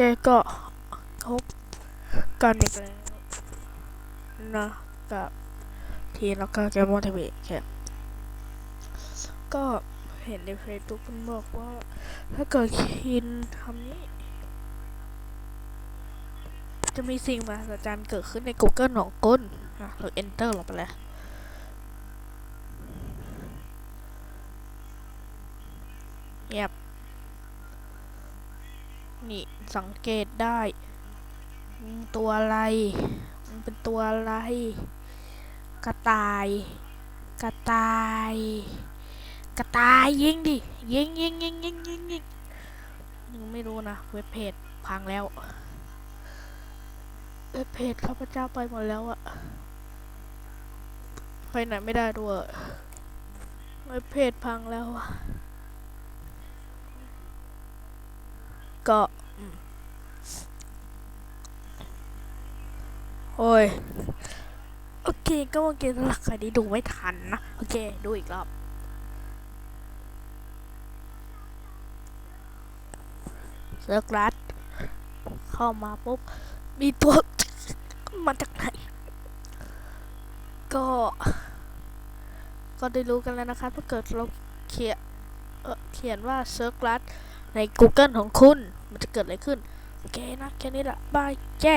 เคก็คบกันอีกแล้วนะกับทีแล้วก็แกมอนทีวีแค่ก็เห็นในเฟซบุ๊กมันบอกว่า ถ้าเกิดคินทำนี้ จะมีสิ่งมหัศจรรย์เกิดขึ้นใน Google ของก้นอะเรา enter ลงไปแล้วเงียบ นี่สังเกตได้ตัวอะไรมันเป็นตัวอะไร กระต่าย กระต่าย กระต่ายยิงดิยิงยิงยิงยิงยิงยิงยังไม่รู้นะเว็บเพจพังแล้วเว็บเพจข้าพเจ้าไปหมดแล้วอะไปไหนไม่ได้ด้วยเว็บเพจพังแล้วอะก็ โอ้ย โอเค ก็เมื่อกี้หลักใครที่ดูไม่ทันนะ โอเค ดูอีกรอบ เซิร์กรัดเข้ามาปุ๊บ มีตัว มาจากไหน ก็ ก็ได้รู้กันแล้วนะคะถ้าเกิดเราเขียนเขียนว่าเซิร์กรัดใน Google ของคุณ จะเกิดอะไรขึ้น โอเคนะ แค่นี้แหละบายแจ้